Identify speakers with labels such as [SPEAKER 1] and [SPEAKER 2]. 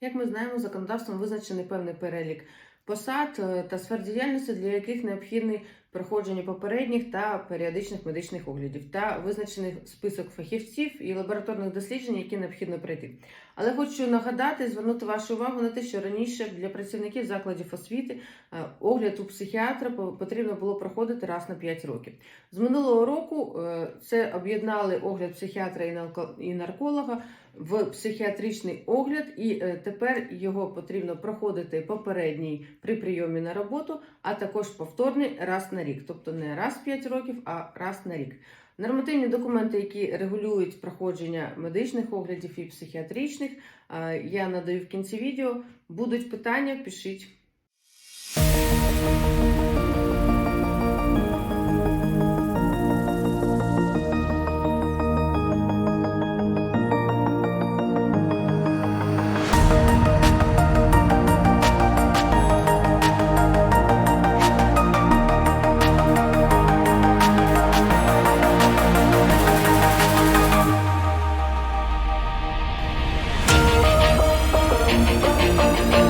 [SPEAKER 1] Як ми знаємо, законодавством визначений певний перелік посад е, та сфер діяльності, для яких необхідний проходження попередніх та періодичних медичних оглядів, та визначений список фахівців і лабораторних досліджень, які необхідно пройти. Але хочу нагадати, звернути вашу увагу на те, що раніше для працівників закладів освіти е, огляд у психіатра потрібно було проходити раз на 5 років. З минулого року е, це об'єднали огляд психіатра і нарколога в психіатричний огляд, і е, тепер його потрібно проходити попередній при прийомі на роботу, а також повторний раз на рік, тобто не раз в 5 років, а раз на рік. Нормативні документи, які регулюють проходження медичних оглядів і психіатричних, я надаю в кінці відео. Будуть питання, пишіть. thank you